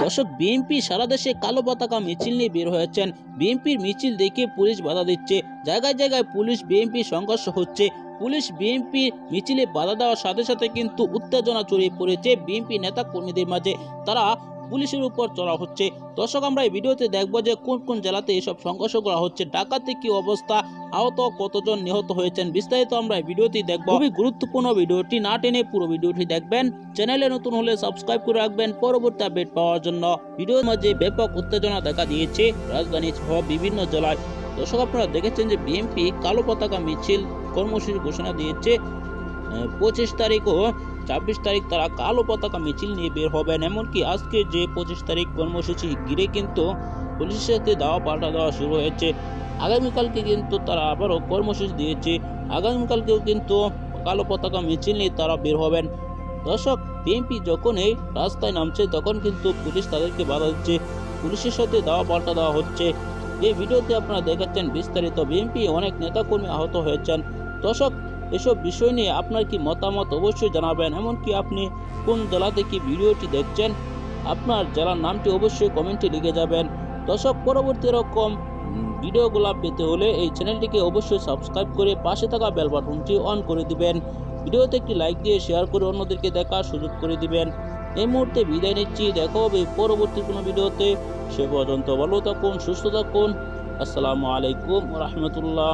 দর্শক, বিএনপি সারা দেশে কালো পতাকা মিছিল নিয়ে বের হয়েছেন। বিএনপির মিছিল দেখে পুলিশ বাধা দিচ্ছে। জায়গায় জায়গায় পুলিশ বিএনপি সংঘর্ষ হচ্ছে। পুলিশ বিএনপি মিছিলে বাধা দেওয়ার সাথে সাথে কিন্তু উত্তেজনা ছড়িয়ে পড়েছে বিএনপি নেতা কর্মীদের মাঝে। তারা পুলিশের উপর চড়া হচ্ছে। দর্শক, আমরা এই ভিডিওতে দেখব যে কোন কোন জেলাতে এসব সংঘর্ষ করা হচ্ছে, ডাকাতে কি অবস্থা, আহত কতজন নিহত হয়েছেন, বিস্তারিত আমরা এই ভিডিওটি দেখব। খুবই গুরুত্বপূর্ণ ভিডিওটি না টেনে পুরো ভিডিওটি দেখবেন। চ্যানেলে নতুন হলে সাবস্ক্রাইব করে রাখবেন পরবর্তী আপডেট পাওয়ার জন্য। ভিডিওর মাঝে ব্যাপক উত্তেজনা দেখা দিয়েছে রাজধানী সহ বিভিন্ন জেলায়। দর্শক, আপনারা দেখেছেন যে বিএনপি কালো পতাকা মিছিল কর্মসূচি ঘোষণা দিয়েছে পঁচিশ তারিখ ও ছাব্বিশ তারিখ তারা কালো পতাকা মিছিল নিয়ে বের হবেন, এমনকি আজকে যে পঁচিশ তারিখ কর্মসূচি ঘিরে কিন্তু পুলিশের সাথে দাওয়া পাল্টা দেওয়া শুরু হয়েছে। আগামীকালকে কিন্তু তারা আবারও কর্মসূচি দিয়েছে। আগামীকালকেও কিন্তু কালো পতাকা মিছিল নিয়ে তারা বের হবেন। দর্শক, বিএনপি যখন এই রাস্তায় নামছে, তখন কিন্তু পুলিশ তাদেরকে বাধা দিচ্ছে। পুলিশের সাথে দাওয়া পাল্টা দেওয়া হচ্ছে। এই ভিডিওতে আপনারা দেখাচ্ছেন বিস্তারিত। বিএনপি অনেক নেতাকর্মী আহত হয়েছেন। দর্শক এসব বিষয় নিয়ে আপনার কি মতামত অবশ্যই জানাবেন, এমনকি আপনি কোন জেলা থেকে ভিডিওটি দেখছেন, আপনার জেলার নামটি অবশ্যই কমেন্টে লিখে যাবেন। দর্শক, পরবর্তী এরকম ভিডিওগুলো পেতে হলে এই চ্যানেলটিকে অবশ্যই সাবস্ক্রাইব করে পাশে থাকা বেল বাটনটি অন করে দিবেন। ভিডিওতে একটি লাইক দিয়ে শেয়ার করে অন্যদেরকে দেখার সুযোগ করে দিবেন। এই মুহূর্তে বিদায় নিচ্ছি। দেখা হবে পরবর্তী কোনো ভিডিওতে। সে পর্যন্ত ভালো থাকুন, সুস্থ থাকুন। আসসালামু আলাইকুম রহমতুল্লাহ।